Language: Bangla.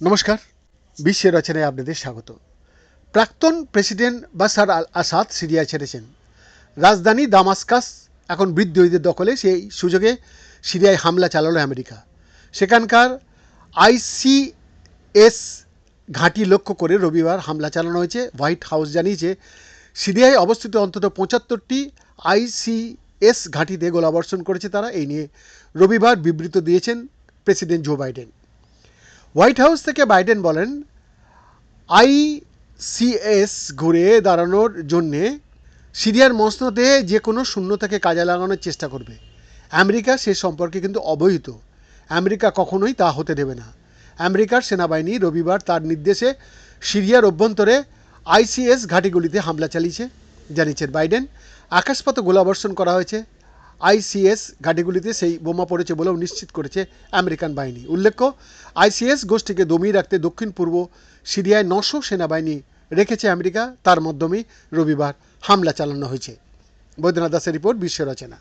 নমস্কার, বিশ্বের রচনায় আপনাদের স্বাগত। প্রাক্তন প্রেসিডেন্ট বাসার আল আসাদ সিরিয়া ছেড়েছেন। রাজধানী দামাস্কাস এখন বিদ্রোহীদের দখলে, সেই সুযোগে সিরিয়ায় হামলা চালালো আমেরিকা। সেখানকার আইসিএস ঘাঁটি লক্ষ্য করে রবিবার হামলা চালানো হয়েছে। হোয়াইট হাউস জানিয়েছে, সিরিয়ায় অবস্থিত অন্তত পঁচাত্তরটি আইসিএস ঘাঁটিতে গোলাবর্ষণ করেছে তারা। এই নিয়ে রবিবার বিবৃত দিয়েছেন president Joe Biden. White House থেকে বাইডেন বলেন, আই আইসিএস ঘুরে দাঁড়ানোর জন্যে সিরিয়ার মসনদে যে কোনো শূন্য শূন্যতাকে কাজে লাগানোর চেষ্টা করবে। আমেরিকা সে সম্পর্কে কিন্তু অবহিত। আমেরিকা কখনোই তা হতে দেবে না। আমেরিকার সেনাবাহিনী রবিবার তার নির্দেশে সিরিয়ার অভ্যন্তরে আইসিএস ঘাঁটিগুলিতে হামলা চালিয়েছে, জানিয়েছেন বাইডেন। আকাশপথে গোলাবর্ষণ করা হয়েছে। আইসিএস ঘাঁটিগুলিতে সেই বোমা পড়েছে বলেও নিশ্চিত করেছে আমেরিকান বাহিনী। উল্লেখ্য, আইসিএস গোষ্ঠীকে দমিয়ে রাখতে দক্ষিণ পূর্ব সিরিয়ায় নশো সেনাবাহিনী রেখেছে আমেরিকা। তার মাধ্যমেই রবিবার হামলা চালানো হয়েছে। বৈদ্যনাথ দাসের রিপোর্ট, বিশ্ব রচনা।